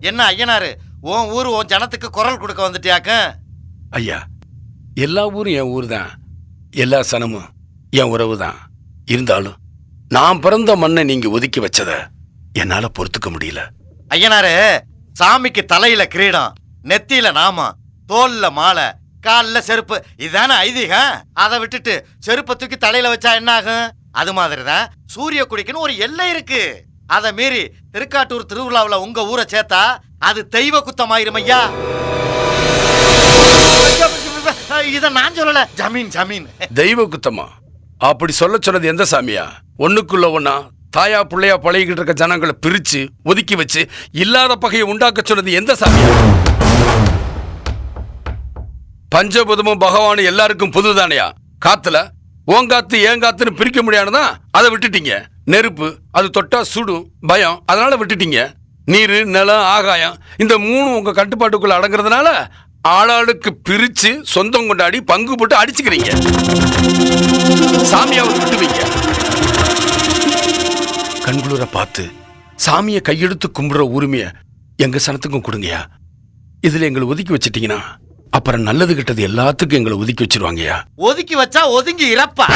என்ன ஐயனாரு உன் ஊர் உன் ஜனத்துக்கு குரல் கொடுக்க வந்துட்டியாக்க? ஐயா எல்லா ஊரும் என் ஊர் தான் எல்லா சனமும் என் உறவு தான் இருந்தாலும் நான் பிறந்த மண்ணை நீங்க ஒதுக்கி வச்சத என்னால பொறுத்துக்க முடியல. ஐயனாரு சாமிக்கு தலையில கிரீடம் நெத்தியில நாமம் தோல்ல மாலை கால்ல செருப்பு இதானே ஐதீகம்? அதை விட்டுட்டு செருப்பை தூக்கி தலையில வச்சா என்ன ஆகும் அது மாதிரிதான் சூரிய குடிக்குன்னு ஒரு எல்லை இருக்கு. அதை மீறி திருக்காட்டூர் திருவிழாவில் உங்க ஊரை சேர்த்தா அது தெய்வ குத்தமாயிரும் ஐயா. இதை நான் சொல்லல. ஜமீன் ஜமீன். தெய்வ குத்தமா? அப்படி சொல்ல சொன்னது எந்த சாமியா? ஒண்ணுக்குள்ள ஒண்ணா தாயா பிள்ளையா பழகிக்கிட்டு இருக்க ஜனங்களை பிரிச்சு ஒதுக்கி வச்சு இல்லாத பகையை உண்டாக்க சொன்னது எந்த சாமியா? பஞ்சபுதமும் பகவானும் எல்லாருக்கும் புதுதானையா? காத்துல ஓங்காத்து ஏங்காத்துன்னு பிரிக்க முடியாதுதான் அதை விட்டுட்டீங்க. நெருப்பு அது தொட்டா சுடும் பயம். அதனால விட்டுட்டீங்க. நீர் நிலம் ஆகாயம் இந்த மூணு உங்க கட்டுப்பாட்டுக்குள்ள அடங்குறதுனால ஆளாளுக்கு பிரிச்சு சொந்தம் கொண்டாடி பங்கு போட்டு அடிச்சுக்கிறீங்க. சாமியாவை விட்டுவீங்க. கண்குளிர பார்த்து சாமியை கையெடுத்து கும்பிடுற உரிமையை எங்க சனத்துக்கும் கொடுங்கயா இதுல எங்களை ஒதுக்கி வச்சிட்டீங்கன்னா அப்புறம் நல்லது கெட்டது எல்லாத்துக்கும் எங்களை ஒதுக்கி வச்சிருவாங்கய்யா. ஒதுக்கி வச்சா ஒதுங்கி இறப்பா.